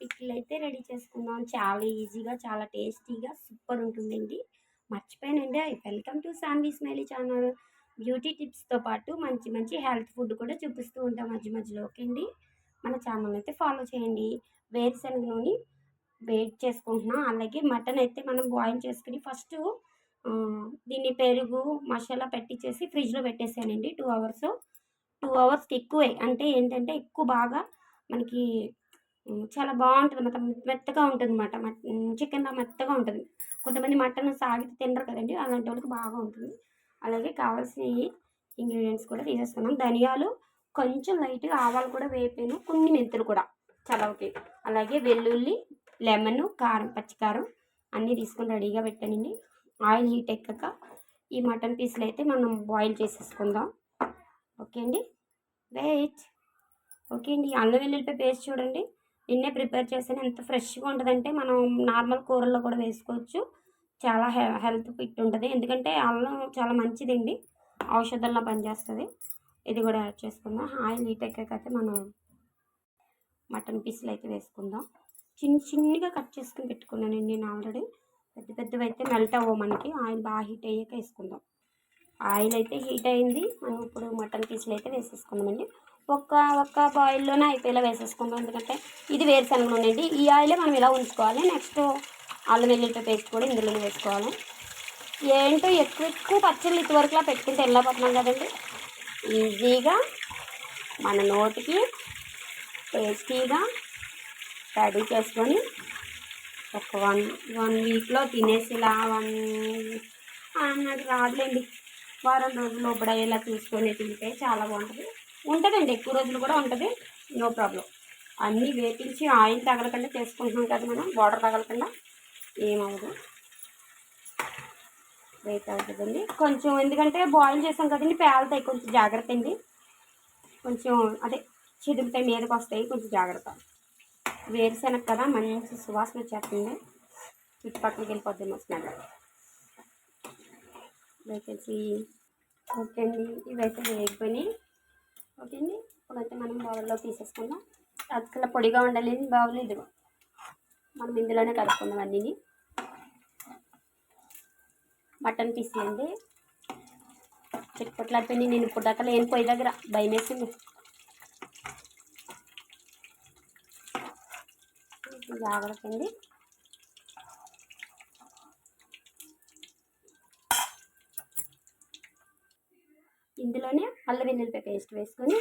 Pickle అయితే ready చేసుకుందాం. చాలా ఈజీగా చాలా టేస్టీగా సూపర్ ఉంటుందండి. మర్చిపోయానండి. Welcome to Saanvi smiley channel. Beauty టిప్స్తో పాటు మంచి మంచి హెల్త్ ఫుడ్ కూడా చూపిస్తూ ఉంటాం మధ్య మధ్యలో ఓకే అండి. మన ఛానల్ అయితే ఫాలో చేయండి. వేరుశనగ నూనె చేసుకుంటున్నాం. అలాగే మటన్ అయితే మనం బాయిల్ చేసుకుని ఫస్ట్ దీన్ని పెరుగు మసాలా పెట్టించేసి ఫ్రిడ్జ్లో పెట్టేసానండి. Two hours. టూ అవర్స్కి ఎక్కువే. అంటే ఏంటంటే ఎక్కువ బాగా మనకి చాలా బాగుంటుంది. అన్నమాట మెత్తగా ఉంటుంది అనమాట చికెన్లో మెత్తగా ఉంటుంది. కొంతమంది మటన్ సాగితే తినరు కదండి. అలాంటి వాళ్ళకి బాగా ఉంటుంది. అలాగే కావాల్సిన ఇంగ్రీడియంట్స్ కూడా తీసేసుకున్నాం ధనియాలు కొంచెం లైట్గా ఆవాలు కూడా వేపాను. కొన్ని మెంతులు కూడా చలవకి. అలాగే వెల్లుల్లి లెమన్ కారం పచ్చికారం అన్నీ తీసుకొని రెడీగా పెట్టానండి. ఆయిల్ హీట్ ఎక్కక ఈ మటన్ పీసులు అయితే మనం బాయిల్ చేసేసుకుందాం. ఓకే అండి? వెయిట్. ఓకే అండి. అల్లం వెల్లుల్లిపాయ పేస్ట్ చూడండి. నిన్నే ప్రిపేర్ చేసిన ఎంత ఫ్రెష్గా ఉంటుందంటే మనం నార్మల్ కూరల్లో కూడా వేసుకోవచ్చు. చాలా హె హెల్త్ ఫిట్ ఉంటుంది. ఎందుకంటే అల్లం చాలా మంచిదండి. ఔషధంలో పనిచేస్తుంది. ఇది కూడా యాడ్ చేసుకుందాం. ఆయిల్ హీట్ ఎక్కాకైతే మనం మటన్ పీసులు అయితే వేసుకుందాం. చిన్న చిన్నగా కట్ చేసుకుని పెట్టుకున్నానండి నేను ఆల్రెడీ. పెద్ద పెద్దవి అయితే మెల్ట్ అవ్వవు మనకి. ఆయిల్ బాగా హీట్ అయ్యాక వేసుకుందాం. ఆయిల్ అయితే హీట్ అయింది. మనం ఇప్పుడు మటన్ పీసులు అయితే వేసేసుకుందామండి. ఒక్క ఒక్క ఆయిల్లోనే అయిపోయేలా వేసేసుకుందాం. ఎందుకంటే ఇది వేరుశనగ నూనె అండి ఈ ఆయిలే మనం ఇలా ఉంచుకోవాలి. నెక్స్ట్ అల్లం వెల్లుల్లి పేస్ట్ కూడా ఇందులోనే వేసుకోవాలి. ఏంటో ఎక్కువ ఎక్కువ పచ్చళ్ళు ఇటువరకులా పెట్టుకుంటే వెళ్ళిపోతున్నాం కదండి? ఈజీగా మన నోటికి టేస్టీగా రెడీ చేసుకొని ఒక వన్ వన్ వీక్లో తినేసిలా వన్ నాకు రాదులేండి. వారం రోజులు లోపడయ్యేలా తీసుకొని తింటే చాలా బాగుంటుంది. ఉంటుందండి ఎక్కువ రోజులు కూడా ఉంటుంది. No problem. అన్నీ వేపించి ఆయిల్ తగలకుండా చేసుకుంటున్నాం కదా మనం బార్డర్ తగలకుండా ఏమవ్వదు. వెయిట్ అవుతుందండి. కొంచెం ఎందుకంటే బాయిల్ చేసాం కదండి పేలుతాయి కొంచెం జాగ్రత్త అండి. కొంచెం అదే చిదుగుతాయి మీదకి వస్తాయి కొంచెం జాగ్రత్త. వేరుశనగ కదా మంచి సువాసన వచ్చేస్తుంది. చుట్టుపక్కలకి వెళ్ళిపోద్ది మా స్మెల్ ఓకే అండి. ఇవైతే వేగిపోయినాయి. ఓకే అండి ఇప్పుడైతే మనం బౌల్లో తీసేసుకుందాం. అసలు పొడిగా ఉండలేదు బౌల్ ఇదిగో. మనం ఇందులోనే కలుపుకుందాం అన్నీ మటన్ పీసులు అండి చిట్టుపట్లాడిపోయింది నేను ఇప్పుడు దాకా లేని పొయ్యి దగ్గర. భయం వేసింది. జాగ్రత్త అండి. ఇందులోనే అల్లం వెల్లుల్లిపాయ పేస్ట్ వేసుకొని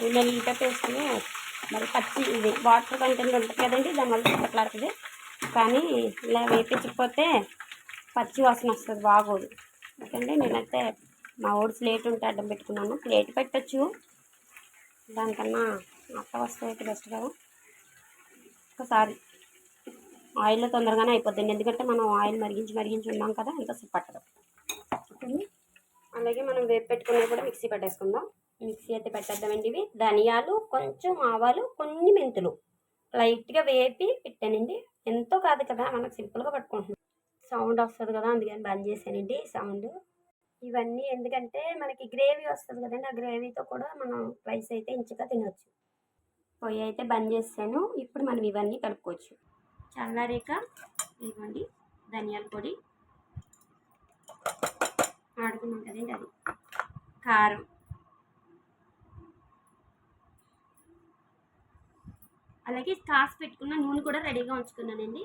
అల్లం వెల్లుల్లిపాయ పేస్ట్ మరి పచ్చి ఇది వాటర్ కంటెంట్ ఉంటుంది కదండి దానివల్ల చిప్పట్లాడుతుంది కానీ ఇలా వేపించకపోతే పచ్చి వాసన వస్తుంది బాగోదు. ఎందుకంటే నేనైతే మా ఊరు ప్లేట్ ఉంటే అడ్డం పెట్టుకున్నాను. ప్లేట్ పెట్టచ్చు. దానికన్నా అట్ట వస్తే అయితే బెస్ట్ కదా. ఒకసారి ఆయిల్లో తొందరగానే అయిపోతుంది ఎందుకంటే మనం ఆయిల్ మరిగించి మరిగించి ఉన్నాం కదా ఎంతసేపు పట్టదు. అలాగే మనం వేపు పెట్టుకున్నవి కూడా మిక్సీ పెట్టేసుకుందాం. మిక్సీ అయితే పెట్టేద్దామండి ఇవి. ధనియాలు కొంచెం ఆవాలు కొన్ని మెంతులు. లైట్గా వేపి పెట్టానండి. ఎంతో కాదు కదా మనకు సింపుల్గా పట్టుకుంటున్నాం. సౌండ్ వస్తుంది కదా అందుకని బంద్ చేశానండి సౌండ్. ఇవన్నీ ఎందుకంటే మనకి గ్రేవీ వస్తుంది కదండి ఆ గ్రేవీతో కూడా మనం రైస్ అయితే ఇంచుగా తినవచ్చు పొయ్యి అయితే బంద్ చేసాను. ఇప్పుడు మనం ఇవన్నీ కలుపుకోవచ్చు. చల్లారేక ఇవ్వండి ధనియాల పొడి. ఆడుకున్నాం కదండి అది? కారం. అలాగే కాసి పెట్టుకున్న నూనె కూడా రెడీగా ఉంచుకున్నానండి.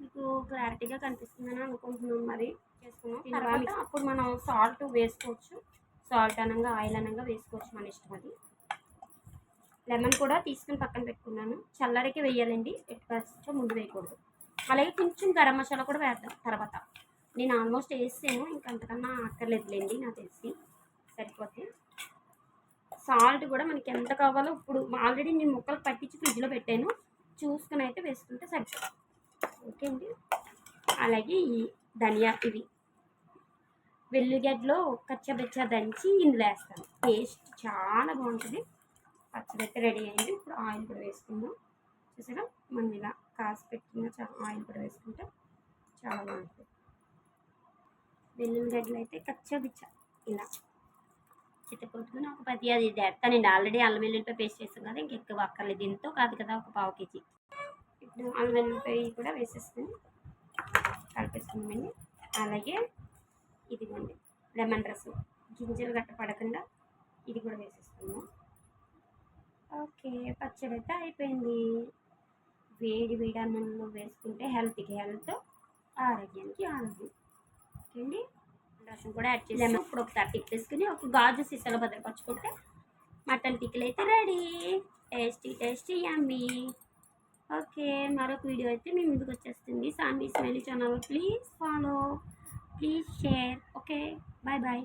మీకు క్లారిటీగా కనిపిస్తుందని అనుకుంటున్నాను మరి. చేసుకున్నాం తర్వాత అప్పుడు మనం సాల్ట్ వేసుకోవచ్చు. సాల్ట్ అనగా ఆయిల్ అనగా వేసుకోవచ్చు మన ఇష్టం అది. లెమన్ కూడా తీసుకుని పక్కన పెట్టుకున్నాను. చల్లడికి వేయాలండి. ఎట్ ఫస్ట్ ముందు వేయకూడదు. అలాగే కొంచెం గరం మసాలా కూడా వేద్దాం తర్వాత. నేను ఆల్మోస్ట్ వేసాను. ఇంకంతకన్నా అక్కర్లేదులేండి నాకు తెలిసి. సరిపోతే. సాల్ట్ కూడా మనకి ఎంత కావాలో ఇప్పుడు ఆల్రెడీ నేను ముక్కలు పట్టించి ఫ్రిడ్జ్లో పెట్టాను. చూసుకుని అయితే వేసుకుంటే సరిపోతుంది. ఓకే అండి. అలాగే ఈ ధనియా ఇవి. వెల్లుగడ్డలో కచ్చబెచ్చ దంచి ఇందులో వేస్తాను. టేస్ట్ చాలా బాగుంటుంది. పచ్చడి అయితే రెడీ అయింది. ఇప్పుడు ఆయిల్ కూడా వేసుకుందాం. చూసారా? మనం ఇలా కాసి పెట్టుకున్న చాలా ఆయిల్ కూడా వేసుకుంటే చాలా బాగుంటుంది. వెల్లుల్లిగడ్డలు అయితే కచ్చబిచ్చ ఇలా. చిట్టపొట్టుకుని ఒక పది అది తెస్తానండి ఆల్రెడీ అల్లం వెల్లుల్లిపాయ పేస్ట్ చేస్తాం కదా ఇంక ఎక్కువ అక్కర్లేదు. దీంతో కాదు కదా ఒక పావు కేజీ. ఇప్పుడు అల్లం వెల్లుల్లిపాయ కూడా వేసేసుకుని కలిపేసుకున్నామండి అలాగే ఇదిగోండి లెమన్ రసం. గింజలు గట్ట పడకుండా ఇది కూడా వేసేస్తున్నాము ఓకే పచ్చడి అయితే అయిపోయింది. వేడి వేడి అన్నంలో వేసుకుంటే హెల్త్కి హెల్త్ ఆరోగ్యానికి ఆరోగ్యం. ఓకే అండి రసం కూడా యాడ్ చేసి ఇప్పుడు ఒకసారి తిప్పేసుకుని ఒక గాజు సీసాలో భద్రపరచుకుంటే మటన్ పిక్కలు అయితే ready. Tasty tasty yummy okay మరొక వీడియో అయితే మీ ముందుకు వచ్చేస్తుంది. Saanvi smiley channel please follow please share. Okay bye bye.